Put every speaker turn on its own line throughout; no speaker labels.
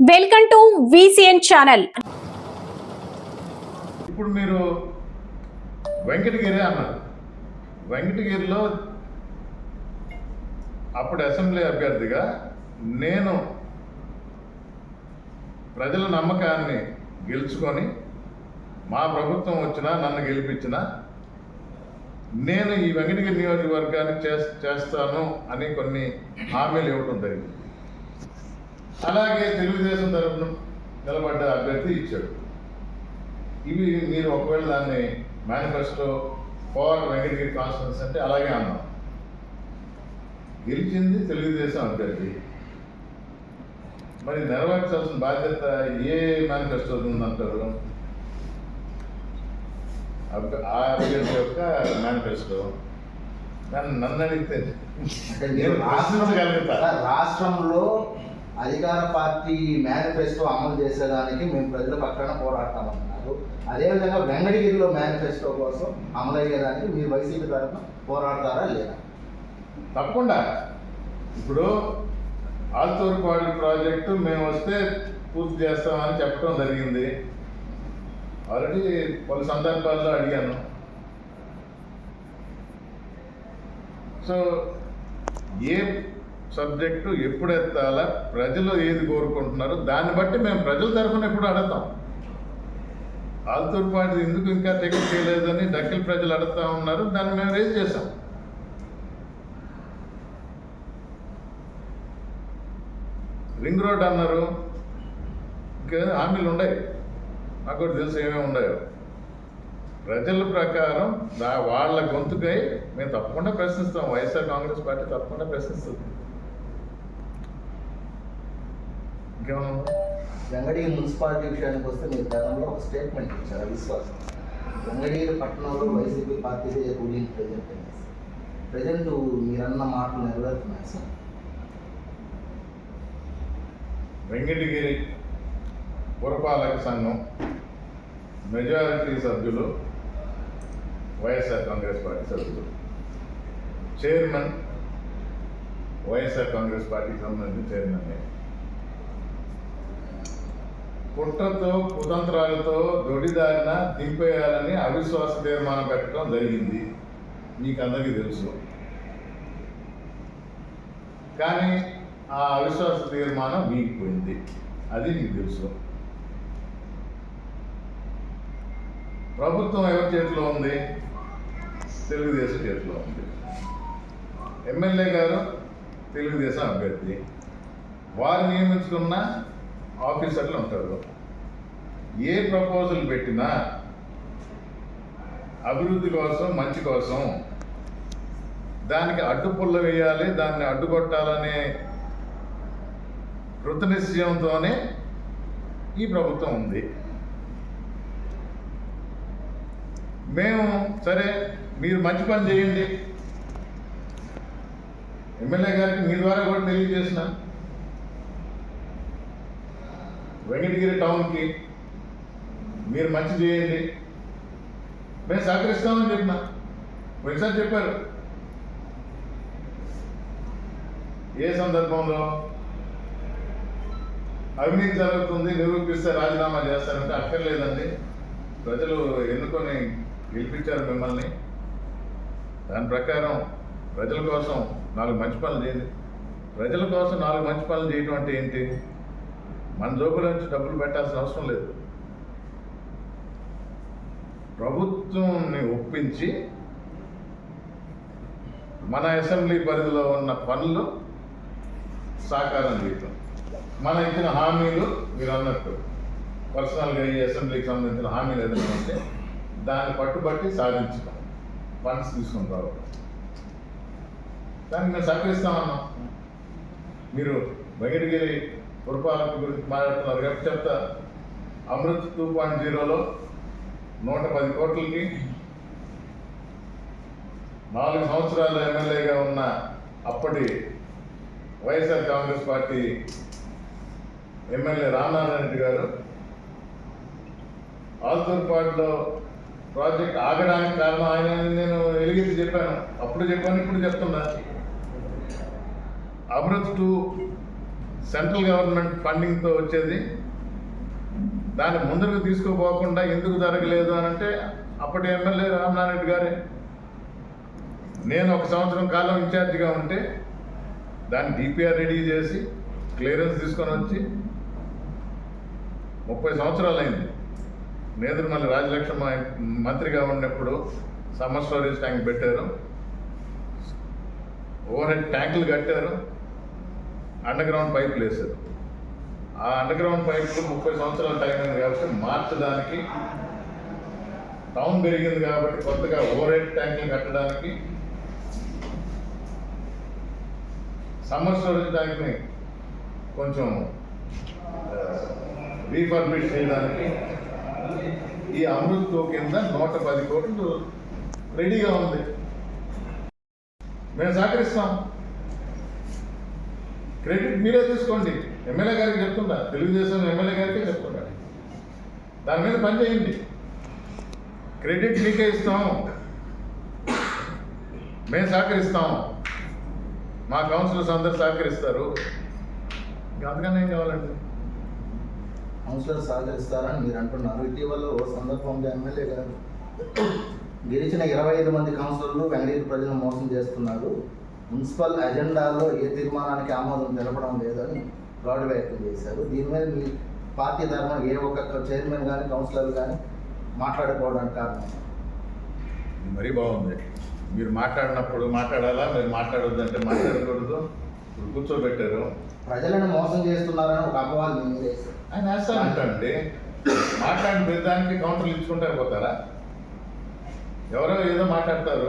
Welcome to VCN channel.
ఇప్పుడు మీరు వెంకటగిరి అన్నారు. వెంకటగిరిలో అప్పుడు అసెంబ్లీ అభ్యర్థిగా నేను ప్రజల నమ్మకాన్ని గెలుచుకొని మా ప్రభుత్వం వచ్చినా నన్ను గెలిపించినా నేను ఈ వెంకటగిరి నియోజకవర్గాన్ని చేస్తాను అని కొన్ని హామీలు ఇవ్వడం జరిగింది. అలాగే తెలుగుదేశం తరఫున నిలబడ్డ అభ్యర్థి ఇచ్చాడు. ఇవి మీరు ఒకవేళ దాన్ని మేనిఫెస్టో ఫార్ వెంకటగిరి కాన్స్టిట్యూన్స్ అంటే అలాగే అన్నాం. గెలిచింది తెలుగుదేశం అభ్యర్థి. మరి నెరవేర్చాల్సిన బాధ్యత ఏ మేనిఫెస్టో ఉందంటారు? ఆ అభ్యర్థి యొక్క మేనిఫెస్టో నన్ను నన్ను అడిగితే
రాష్ట్రంలో అధికార పార్టీ మేనిఫెస్టో అమలు చేసేదానికి మేము ప్రజల పక్కన పోరాడతామంటున్నారు అదేవిధంగా వెంకటగిరిలో మేనిఫెస్టో కోసం అమలు అయ్యేదానికి మీరు వైసీపీ తరఫున పోరాడతారా లేదా?
తప్పకుండా. ఇప్పుడు ఆల్తూరుపాడు ప్రాజెక్టు మేము వస్తే పూర్తి చేస్తామని చెప్పడం జరిగింది. ఆల్రెడీ పలు సందర్భాల్లో అడిగాను. సో ఏ సబ్జెక్టు ఎప్పుడు ఎత్తాలా ప్రజలు ఏది కోరుకుంటున్నారో దాన్ని బట్టి మేము ప్రజల తరఫున ఎప్పుడు అడతాం ఆల్తూరుపాడు ఎందుకు ఇంకా టికెట్ చేయలేదని డక్కిల్ ప్రజలు అడుగుతా ఉన్నారు దాన్ని మేము రేజ్ చేసాం రింగ్ రోడ్ అన్నారు. ఇంకా హామీలు ఉన్నాయి నాకు కూడా తెలుసు ఏమేమి ఉన్నాయో. ప్రజల ప్రకారం దా వాళ్ళ గొంతుకై మేము తప్పకుండా ప్రశ్నిస్తాం. వైఎస్ఆర్ కాంగ్రెస్ పార్టీ తప్పకుండా ప్రశ్నిస్తుంది. ఇంకేమన్నా
వెంకటగిరి మున్సిపాలిటీ విషయానికి వస్తే మీరు గతంలో ఒక స్టేట్మెంట్ ఇచ్చారు విశ్వాసం. వెంకటగిరి పట్టణంలో వైసీపీ పార్టీదే రూలింగ్ ప్రజెంట్ ప్రజెంట్ మీరన్న మాటలు నెరవేరుతున్నాయి సార్?
వెంకటగిరి పురపాలక సంఘం మెజారిటీ సభ్యులు వైఎస్ఆర్ కాంగ్రెస్ పార్టీ సభ్యులు. చైర్మన్ వైఎస్ఆర్ కాంగ్రెస్ పార్టీకి సంబంధించిన చైర్మన్ కుట్రతో కుతంత్రాలతో దొడిదారిన దింపేయాలని అవిశ్వాస తీర్మానం పెట్టడం జరిగింది. మీకు అందరికీ తెలుసు. కానీ ఆ అవిశ్వాస తీర్మానం వీగిపోయింది అది మీకు తెలుసు. ప్రభుత్వం ఎవరి చేతిలో ఉంది? తెలుగుదేశం చేతిలో ఉంది. ఎమ్మెల్యే గారు తెలుగుదేశం అభ్యర్థి. వారు నియమించుకున్న ఆఫీసర్లు ఉంటారు. ఏ ప్రపోజల్ పెట్టినా అభివృద్ధి కోసం మంచి కోసం దానికి అడ్డుపుల్ల వేయాలి దాన్ని అడ్డుకొట్టాలనే కృతనిశ్చయంతోనే ఈ ప్రభుత్వం ఉంది. మేము సరే మీరు మంచి పని చేయండి. ఎమ్మెల్యే గారికి మీ ద్వారా కూడా తెలియజేసినా వెంకటగిరి టౌన్కి మీరు మంచి చేయండి. మేము సహకరిస్తామని చెప్పిన. పోయినసారి చెప్పారు. ఏ సందర్భంలో అవినీతి జరుగుతుంది నిరూపిస్తే రాజీనామా చేస్తారంటే అక్కర్లేదండి. ప్రజలు ఎన్నుకొని గెలిపించారు మిమ్మల్ని. దాని ప్రకారం ప్రజల కోసం నాలుగు మంచి పనులు చేయండి. ప్రజల కోసం నాలుగు మంచి పనులు చేయటం అంటే ఏంటి? మన జోబుల నుంచి డబ్బులు పెట్టాల్సిన అవసరం లేదు. ప్రభుత్వంని ఒప్పించి మన అసెంబ్లీ పరిధిలో ఉన్న పనులు సాకారం చేయటం. మన ఇచ్చిన హామీలు మీరు అన్నట్టు పర్సనల్గా ఈ అసెంబ్లీకి సంబంధించిన హామీలు ఏదైనా ఉంటే దాన్ని పట్టుబట్టి సాధించడం ఫండ్స్ తీసుకుని రావడం దానికి మేము సహకరిస్తామన్నాం. మీరు వెంకటగిరి పురపాలక గురించి మాట్లాడుతున్నారు. రేపు చెప్తా అమృత్ టూ పాయింట్ జీరోలో నూట పది కోట్లకి నాలుగు సంవత్సరాలు ఎమ్మెల్యేగా ఉన్న అప్పటి వైఎస్ఆర్ కాంగ్రెస్ పార్టీ ఎమ్మెల్యే రామనారాయణ రెడ్డి గారు ఆల్తూర్పాడులో ప్రాజెక్ట్ ఆగడానికి కారణం ఆయన నేను ఎలిగించి చెప్పాను. అప్పుడు చెప్పాను ఇప్పుడు చెప్తున్నా. అమృత్ టూ సెంట్రల్ గవర్నమెంట్ ఫండింగ్తో వచ్చేది. దాన్ని ముందుకు తీసుకుపోకుండా ఎందుకు జరగలేదు అని అంటే అప్పటి ఎమ్మెల్యే రామనారెడ్డి గారే. నేను ఒక సంవత్సరం కాలం ఇన్ఛార్జిగా ఉంటే దాన్ని డిపిఆర్ రెడీ చేసి క్లియరెన్స్ తీసుకొని వచ్చి ముప్పై సంవత్సరాలు అయింది. నేదురుమల్లి రాజలక్ష్మ మంత్రిగా ఉన్నప్పుడు సమ్మర్ స్టోరేజ్ ట్యాంక్ పెట్టారు. ఓవర్ హెడ్ ట్యాంకులు కట్టారు. అండర్గ్రౌండ్ పైపులు వేశారు ఆ అండర్గ్రౌండ్ పైపులు ముప్పై సంవత్సరాల టైం అయింది కాబట్టి మార్చడానికి టౌన్ పెరిగింది కాబట్టి కొత్తగా ఓవర్ హెడ్ ట్యాంకులు కట్టడానికి సమ్మర్ స్టోరేజ్ ట్యాంక్ని కొంచెం రీఫర్బిష్ చేయడానికి ఈ అమృత్ కింద నూట పది కోట్లు రెడీగా ఉంది. మేము సహకరిస్తాం. క్రెడిట్ మీరే తీసుకోండి. ఎమ్మెల్యే గారికి చెప్తుంటా. తెలుగుదేశం ఎమ్మెల్యే గారికి చెప్తుంటా. దాని మీద పని చేయండి. క్రెడిట్ మీకే ఇస్తాం. మేము సహకరిస్తాం. మా కౌన్సిలర్స్ అందరు సహకరిస్తారు. ఇంకా అంతకన్నా ఏం కావాలండి?
కౌన్సిలర్ సహకరిస్తారని మీరు అంటున్నారు. ఇటీవల ఓ సందర్భంలో ఎమ్మెల్యే గారు గెలిచిన ఇరవై ఐదు మంది కౌన్సిలర్లు వెంగళూరు ప్రజలను మోసం చేస్తున్నారు. మున్సిపల్ అజెండాలో ఏ తీర్మానానికి ఆమోదం తెలపడం లేదని గాడు వ్యక్తం చేశారు. దీని మీద మీ పార్టీ తరఫున ఏ ఒక్క చైర్మన్ కానీ కౌన్సిలర్ కానీ మాట్లాడుకోవడానికి కారణం?
మరీ బాగుంది. మీరు మాట్లాడినప్పుడు మాట్లాడాలా? మీరు మాట్లాడొద్దంటే మాట్లాడకూడదు. ఇప్పుడు కూర్చోబెట్టారు.
ప్రజలను మోసం చేస్తున్నారని ఒక అపవాదం.
ఆయన వేస్తానంటండి మాట్లాడిన ప్రతిదానికి కౌంటర్లు ఇచ్చుకుంటే పోతారా? ఎవరో ఏదో మాట్లాడతారు.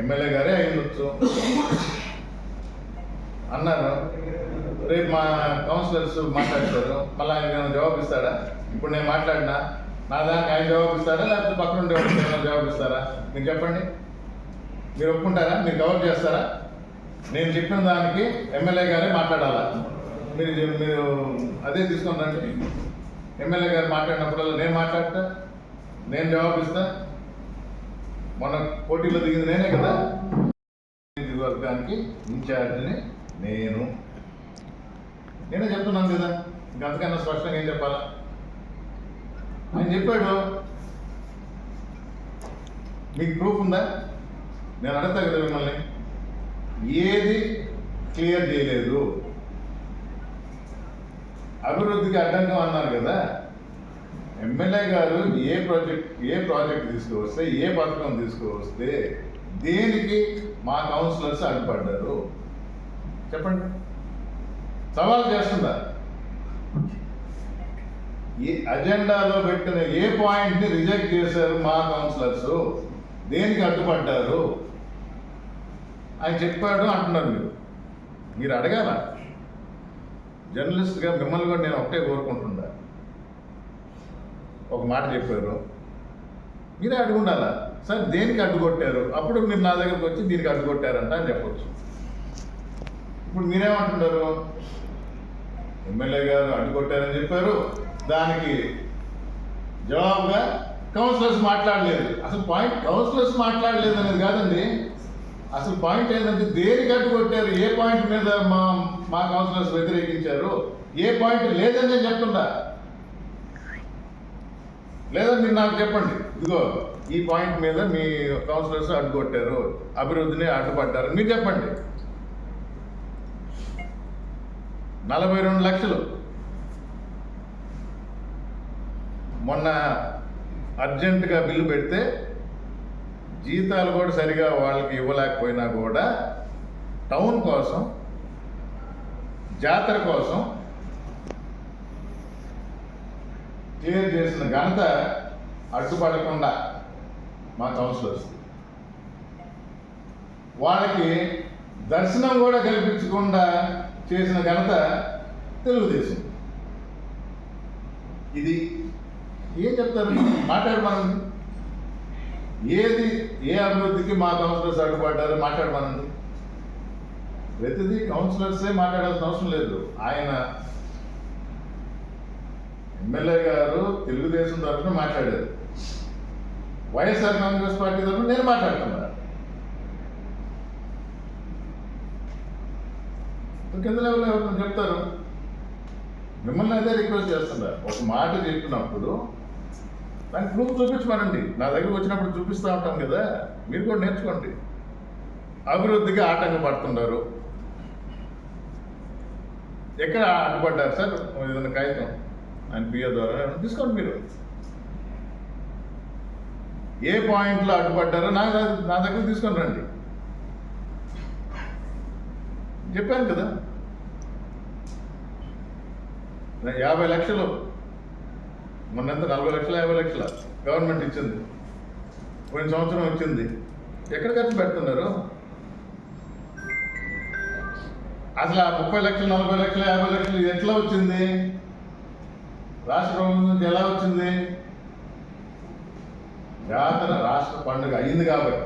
ఎమ్మెల్యే గారే అయ్యొచ్చు అన్నారు? రేపు మా కౌన్సిలర్స్ మాట్లాడతారు. మళ్ళీ ఆయన ఏమైనా జవాబు ఇస్తాడా ఇప్పుడు నేను మాట్లాడినా. నా దానికి ఆయన జవాబు ఇస్తారా లేకపోతే పక్కన ఉండే ఏమైనా జవాబు ఇస్తారా మీరు చెప్పండి. మీరు ఒప్పుకుంటారా? మీరు కవర్ చేస్తారా? నేను చెప్పిన దానికి ఎమ్మెల్యే గారే మాట్లాడాలా? మీరు మీరు అదే తీసుకొని రండి. ఎమ్మెల్యే గారు మాట్లాడినప్పుడల్లా నేను మాట్లాడతా నేను జవాబు ఇస్తాను మొన్న పోటీలో దిగింది నేనే కదా. వర్గానికి ఇన్ఛార్జిని నేను. నేనే చెప్తున్నాను కదా. ఇంకంతకన్నా స్పష్టంగా ఏం చెప్పాలా? ఆయన చెప్పాడు మీకు ప్రూఫ్ ఉందా? నేను అడగతా కదా మిమ్మల్ని. ఏది క్లియర్ చేయలేదు. అభివృద్ధికి అడ్డంకం అన్నారు కదా. ఎమ్మెల్యే గారు ఏ ప్రాజెక్ట్ ఏ ప్రాజెక్ట్ తీసుకువస్తే ఏ పథకం తీసుకువస్తే దేనికి మా కౌన్సిలర్స్ అడ్డుపడ్డారు? చెప్పండి. సవాల్ చేస్తుందా ఈ అజెండాలో పెట్టిన ఏ పాయింట్ని రిజెక్ట్ చేశారు మా కౌన్సిలర్స్ దేనికి అడ్డుపడ్డారు? ఆయన చెప్పాడు అంటున్నారు మీరు. మీరు అడగాల? జర్నలిస్ట్గా మిమ్మల్ని కూడా నేను ఒకటే కోరుకుంటున్నా. ఒక మాట చెప్పారు. మీరే అడుగుండాలా సార్ దేనికి అడ్డుకొట్టారు? అప్పుడు మీరు నా దగ్గరకు వచ్చి దీనికి అడ్డుకొట్టారంట అని చెప్పొచ్చు. ఇప్పుడు మీరేమంటున్నారు ఎమ్మెల్యే గారు అడ్డుకొట్టారని చెప్పారు. దానికి జవాబుగా కౌన్సిలర్స్ మాట్లాడలేదు. అసలు పాయింట్ కౌన్సిలర్స్ మాట్లాడలేదు అనేది కాదండి. అసలు పాయింట్ ఏంటంటే దేనికి అడ్డుకొట్టారు? ఏ పాయింట్ మీద మా మా కౌన్సిలర్స్ వ్యతిరేకించారు? ఏ పాయింట్ లేదని నేను చెప్తుంటా లేదా మీరు నాకు చెప్పండి. ఇదిగో ఈ పాయింట్ మీద మీ కౌన్సిలర్స్ అడ్డుకొట్టారు అభివృద్ధిని అడ్డుపడ్డారు. మీరు చెప్పండి. నలభై రెండు లక్షలు. మొన్న అర్జెంటుగా బిల్లు పెడితే జీతాలు కూడా సరిగా వాళ్ళకి ఇవ్వలేకపోయినా కూడా టౌన్ కోసం జాతర కోసం క్లియర్ చేసిన ఘనత అడ్డుపడకుండా మా కౌన్సిలర్స్. వాళ్ళకి దర్శనం కూడా కల్పించకుండా చేసిన ఘనత తెలుగుదేశం. ఇది ఏం చెప్తారు? మాట్లాడమనండి ఏది ఏ అభివృద్ధికి మా కౌన్సిలర్స్ అడ్డుపడ్డారు మాట్లాడమనండి ప్రతిదీ కౌన్సిలర్సే మాట్లాడాల్సిన అవసరం లేదు. ఆయన ఎమ్మెల్యే గారు తెలుగుదేశం తరఫున మాట్లాడారు. వైఎస్ఆర్ కాంగ్రెస్ పార్టీ తరఫున నేను మాట్లాడుతున్నా కింద లెవెల్ ఎవరు చెప్తారు? మిమ్మల్ని అదే రిక్వెస్ట్ చేస్తున్నారు ఒక మాట చెప్పినప్పుడు దానికి ప్రూఫ్ చూపించమనండి. నా దగ్గర వచ్చినప్పుడు చూపిస్తూ ఉంటాం కదా. మీరు కూడా నేర్చుకోండి. అభివృద్ధికి ఆటంకపడుతున్నారు ఎక్కడ అడ్డుపడ్డారు సార్? ఏదైనా కాగితం? ఆయన పిఓ ద్వారా తీసుకోండి మీరు. ఏ పాయింట్లో అడ్డుపడ్డారో నా నా దగ్గర తీసుకొని రండి. చెప్పాను కదా. యాభై లక్షలు. మొన్నంత నలభై లక్షల యాభై లక్షల. గవర్నమెంట్ ఇచ్చింది. పోయిన సంవత్సరం వచ్చింది ఎక్కడ ఖర్చు పెడుతున్నారు? అసలు ఆ ముప్పై లక్షలు నలభై లక్షలు యాభై లక్షలు ఎట్లా వచ్చింది? రాష్ట్ర ప్రభుత్వం నుంచి ఎలా వచ్చింది? జాతర రాష్ట్ర పండుగ అయింది కాబట్టి.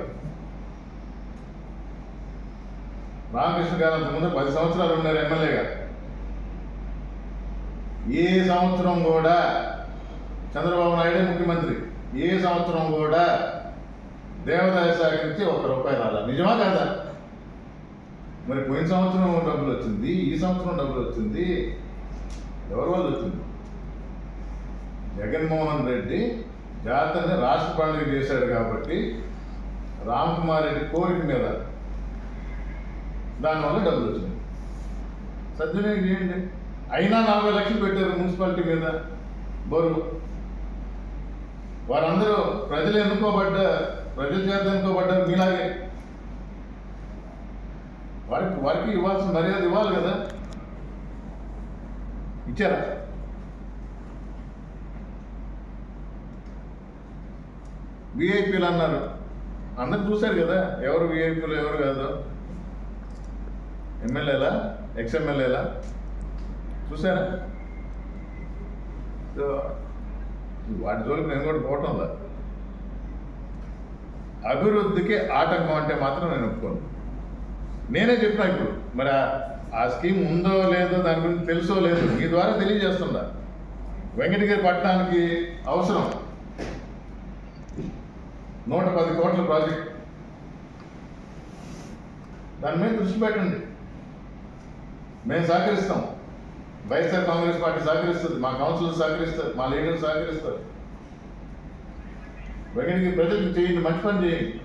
రామకృష్ణ గారు అంతకుముందు పది సంవత్సరాలు ఉన్నారు ఎమ్మెల్యేగా ఏ సంవత్సరం కూడా చంద్రబాబు నాయుడే ముఖ్యమంత్రి. ఏ సంవత్సరం కూడా దేవాదాయ శాఖ నుంచి ఒక్క రూపాయి రాలా. నిజమా కాదా? మరి పోయిన సంవత్సరం డబ్బులు వచ్చింది ఈ సంవత్సరం డబ్బులు వచ్చింది ఎవరి వల్ల వచ్చింది? జగన్మోహన్ రెడ్డి జాతరని రాష్ట్ర పండుగ చేశాడు కాబట్టి రామ్ కుమార్ రెడ్డి కోరిక మీద దానివల్ల డబ్బులు వచ్చింది సద్వినియోగం చేయండి. అయినా నలభై లక్షలు పెట్టారు మున్సిపాలిటీ మీద బరువు వారందరూ ప్రజలు ఎన్నుకోబడ్డ ప్రజల చేత ఎన్నుకోబడ్డారు మీలాగే. వారికి వారికి ఇవ్వాల్సిన మర్యాద ఇవ్వాలి కదా? ఇచ్చారా? విఐపీలు అన్నారు. అందరు చూశారు కదా ఎవరు విఐపీలు ఎవరు కాదు. ఎమ్మెల్యేలా ఎక్స్ఎమ్మెల్యేలా చూసారా సో వాటి జోలికి నేను కూడా పోవటం లేదు. అభివృద్ధికి ఆటంకం అంటే మాత్రం నేను ఒప్పుకోను. నేనే చెప్పినా ఇప్పుడు మరి ఆ- స్కీమ్ ఉందో లేదో దాని గురించి తెలుసో లేదో మీ ద్వారా తెలియజేస్తుందా వెంకటగిరి పట్టణానికి అవసరం. నూట పది కోట్ల ప్రాజెక్ట్. దాని మీద దృష్టి పెట్టండి. మేము సహకరిస్తాం. వైఎస్ఆర్ కాంగ్రెస్ పార్టీ సహకరిస్తుంది మా కౌన్సిలర్ సహకరిస్తారు మా లీడర్ సహకరిస్తారు. వెంకటకి ప్రజలకు చేయండి మంచి పని చేయండి.